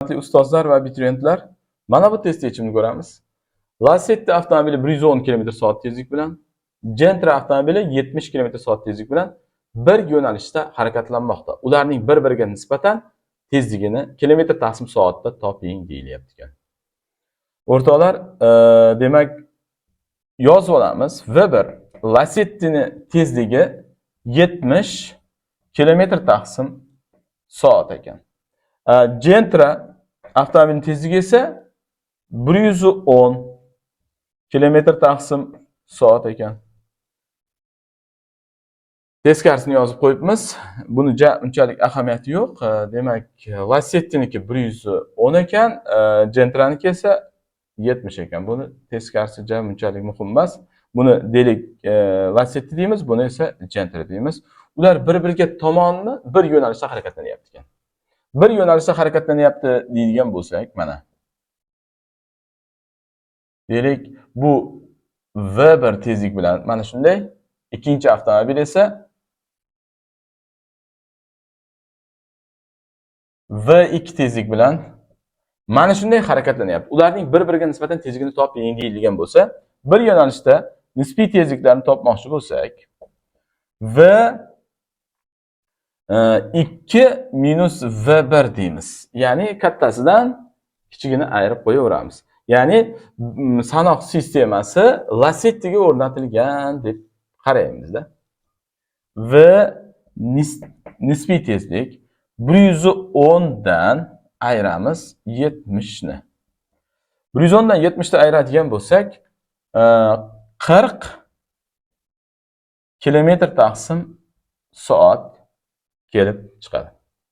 Hurmatli ustozlar va abituriyentlar, mana bu test yechimini ko'ramiz. Lacetti avtomobili 110 km/soat tezlik bilan, Gentra avtomobili 70 km/soat tezlik bilan bir yo'nalishda harakatlanmoqda. Ularning bir-biriga nisbatan tezligini kilometr taqsim soatda toping deyilyapti ekan. O'rtoqlar, e, demak yozib olamiz. V1 Lacetti'ni tezligi 70 km taqsim soat ekan. E, Gentra avtomobilning tezligi esa 110 kilometr taqsim soat ekan. Teskarisini yozib qo'yibmiz. Buni unchalik ahamiyati yo'q. E, Demak, Lacetti'niki 110 ekan, e, Gentraniki esa 70 ekan. Buni teskarisi ja unchalik muhim emas. Buni deylik e, Lacetti deymiz, buni esa Gentra deymiz. Ular bir-biriga tomonni bir yo'nalishda harakatlanyapti ekan. Bir yo'nalishda harakatlanyapti deydigan bo'lsak, mana. Deylik, bu V1 tezlik bilan mana shunday, ikkinchi avtomobil esa V2 tezlik bilan mana shunday harakatlanyapti. Ularning bir-biriga nisbatan tezligini toping deyilgan bo'lsa, bir yo'nalishda nisbiy tezliklarni topmoqchi bo'lsak, V 2 minus V1 deymiz. Ya'ni kattasidan kichigini ayirib qo'yaveramiz. Ya'ni sanoq sistemasi Lacetti'ga o'rnatilgan deb qaraymizda. V nis- nisbiy tezlik 110 dan ayiramiz 70 ni. 110 dan 70 ni ayiradigan bo'lsak, e, 40 kilometr taqsim soat kelib chiqadi.